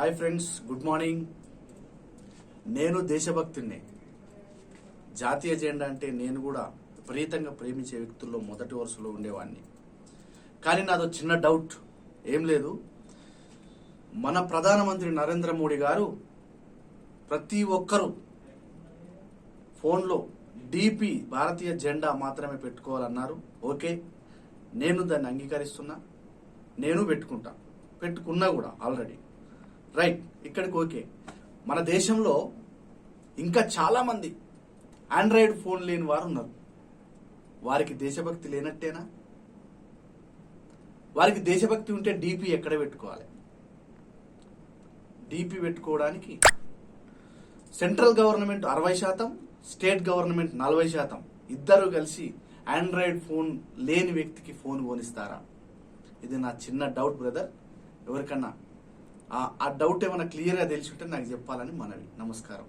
Hi friends good morning. నేను దేశభక్తుడిని జాతీయ జెండా అంటే నేను కూడా విపరీతంగా ప్రేమించే వ్యక్తుల్లో మొదటి వరుసలో ఉండేవాడిని కానీ నాదో చిన్న డౌట్ ఏం లేదు. మన ప్రధానమంత్రి నరేంద్ర మోడీ గారు ప్రతి ఒక్కరూ ఫోన్లో డిపి భారతీయ జెండా మాత్రమే పెట్టుకోవాలన్నారు. ఓకే నేను దాన్ని అంగీకరిస్తున్నా నేను పెట్టుకుంటా పెట్టుకున్నా కూడా ఆల్రెడీ. రైట్ ఇక్కడికి ఓకే మన దేశంలో ఇంకా చాలా మంది ఆండ్రాయిడ్ ఫోన్ లేని వారు ఉన్నారు. వారికి దేశభక్తి లేనట్టేనా? వారికి దేశభక్తి ఉంటే డీపీ ఎక్కడ పెట్టుకోవాలి? డీపీ పెట్టుకోవడానికి సెంట్రల్ గవర్నమెంట్ అరవై శాతం స్టేట్ గవర్నమెంట్ నలభై శాతం ఇద్దరు కలిసి ఆండ్రాయిడ్ ఫోన్ లేని వ్యక్తికి ఫోన్ కొనిస్తారా? ఇది నా చిన్న డౌట్ బ్రదర్ ఎవరికన్నా ఆ డౌట్ ఏమైనా క్లియర్గా తెలిసి ఉంటే నాకు చెప్పాలని మనవి. నమస్కారం.